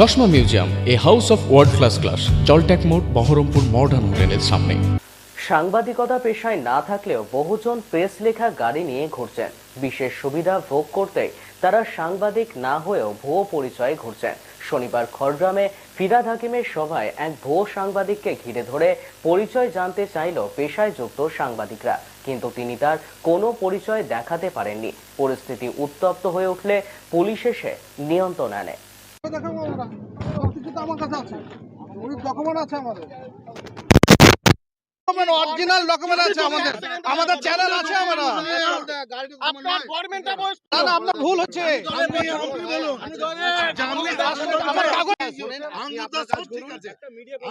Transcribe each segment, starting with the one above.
চশমা museum, a house of world class class জলট্যাক মোড়, Baharampur modern হোটেলের সামনে। সাংবাদিকতা পেশায় না থাকলেও বহুজন প্রেস লেখা গাড়ি নিয়ে ঘুরছেন। বিশেষ সুবিধা ভোগ করতে তারা সাংবাদিক না হয়েও ভুয়ো পরিচয়ে ঘুরছেন। শনিবার খড়গ্রামে ফিরাদ হাকিমের সভায় এক ভুয়ো সাংবাদিককে ঘিরে ধরে পরিচয় জানতে চাইল পেশায় যুক্ত সাংবাদিকরা। কিন্তু তিনি তার কোনো পরিচয় দেখাতে পারেননি। পরিস্থিতি উত্তপ্ত হয়ে উঠলে পুলিশ এসে নিয়ন্ত্রণ আনে। দেখাবো আমরা সব কিছু তো আমার কাছে আছে। ওই ডকুমেন্ট আছে আমাদের। অরিজিনাল ডকুমেন্ট আছে আমাদের। আমাদের চ্যানেল আছে আমরা আপনার গভর্নমেন্টটা না না আপনার ভুল হচ্ছে। আমার কাগজ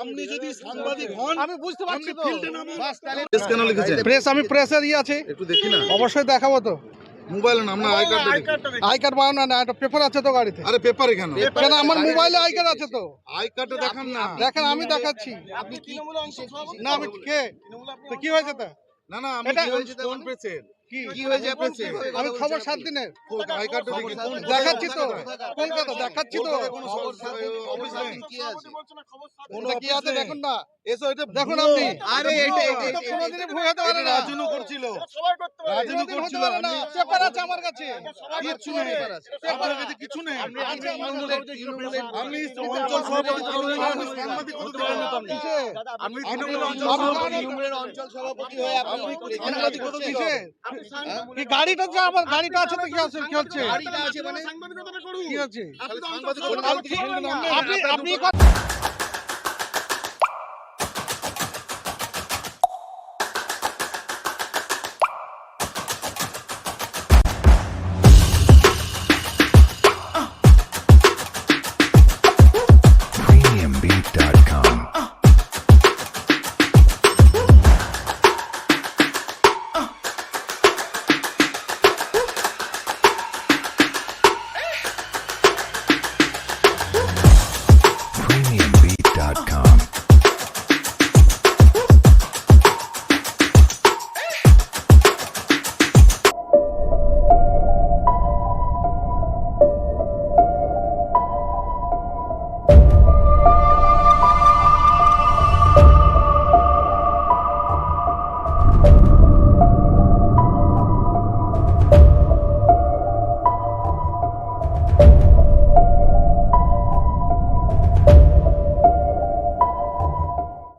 আপনি যদি সাংবাদিক হন আমি বুঝতে পারছি তো। প্রেস আমি প্রেসের আছে। একটু দেখি না। অবশ্যই দেখাবো তো। মোবাইলে নাম আমার আই কার্ড আই কার্ড বানানো না একটা পেপার আছে তো গাড়িতে। আরে পেপারে কেন? কেন? আমার মোবাইলে আই কার্ড আছে তো। আই কার্ড দেখান না। দেখেন আমি দেখাচ্ছি। না আমি কে? তো কি হয়েছে তা? না না আমি কোন প্রেসের কি? কি হয়েছে প্রেসের আমি খবর সাত দিনের দেখাচ্ছি তো। কলকাতা দেখাচ্ছি তো। কি আছে? দেখুন না। এসো এটা দেখুন আপনি। আরে এটা এটা কোনোদিনই ভুল হতে পারে না। রাজুনু করছিল। রাজুনু করছিল পারে পেপার আছে আমার কাছে। কিচ্ছু নেই। আপনার কাছে কিছু নেই। আপনি অঞ্চল সভাপতি আপনি সাংবাদিক হতে পারেন না আপনি। কিসে? আপনি তৃণমূলের অঞ্চল আপনি- সভাপতি আপনি সাংবাদিক হতে কিসে? কি গাড়িটা যে আমার গাড়িটা আছে তো কি আছে? কি হচ্ছে? গাড়িটা আছে তাহলে কি হচ্ছে? আপনি আপনি কথা-